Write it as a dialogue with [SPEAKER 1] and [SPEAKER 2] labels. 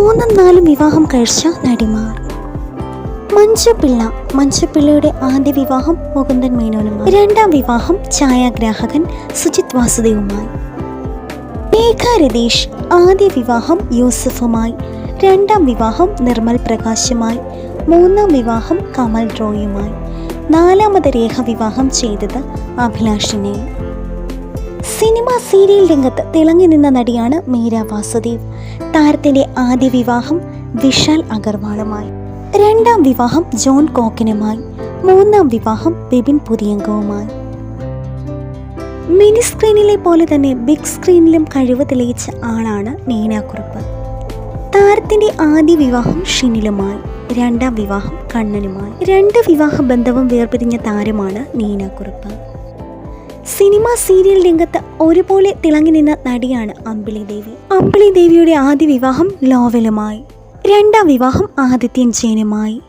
[SPEAKER 1] മൂന്നും നാലും വിവാഹം കഴിച്ച നടിമാർ. മഞ്ചപ്പിള്ള മഞ്ചപ്പിള്ളയുടെ ആദ്യ വിവാഹം മുകുന്ദൻ മേനോനുമായി. രണ്ടാം വിവാഹം ഛായാഗ്രാഹകൻ സുജിത് വാസുദേവുമായി. മേഘ രതീഷ് ആദ്യ വിവാഹം യൂസഫുമായി. രണ്ടാം വിവാഹം നിർമ്മൽ പ്രകാശുമായി. മൂന്നാം വിവാഹം കമൽ റോയുമായി നാലാമത് രേഖ വിവാഹം ചെയ്തത് അഭിലാഷിനെ. സിനിമ സീരിയൽ രംഗത്ത് തിളങ്ങി നിന്ന നടിയാണ് മീര വാസുദേവ്. താരത്തിന്റെ ആദ്യ വിവാഹം വിശാൽ അഗർവാളുമായി. രണ്ടാം വിവാഹം ജോൺ കോക്കിനുമായി. മൂന്നാം വിവാഹം ബിബിൻ പുതിയങ്കവുമായി. മിനി സ്ക്രീനിലെ പോലെ തന്നെ ബിഗ് സ്ക്രീനിലും കഴിവ് തെളിയിച്ച ആളാണ് നീനാക്കുറുപ്പ് താരത്തിന്റെ ആദ്യ വിവാഹം ഷിനിലുമായി. രണ്ടാം വിവാഹം കണ്ണനുമായി. രണ്ട് വിവാഹ ബന്ധവും വേർപിരിഞ്ഞ താരമാണ് നീനാക്കുറുപ്പ് സിനിമ സീരിയൽ രംഗത്ത് ഒരുപോലെ തിളങ്ങി നിന്ന നടിയാണ് അമ്പിളി ദേവി. അമ്പിളി ദേവിയുടെ ആദ്യ വിവാഹം ലോവലുമായി. രണ്ടാം വിവാഹം ആദിത്യൻ ജയനുമായി.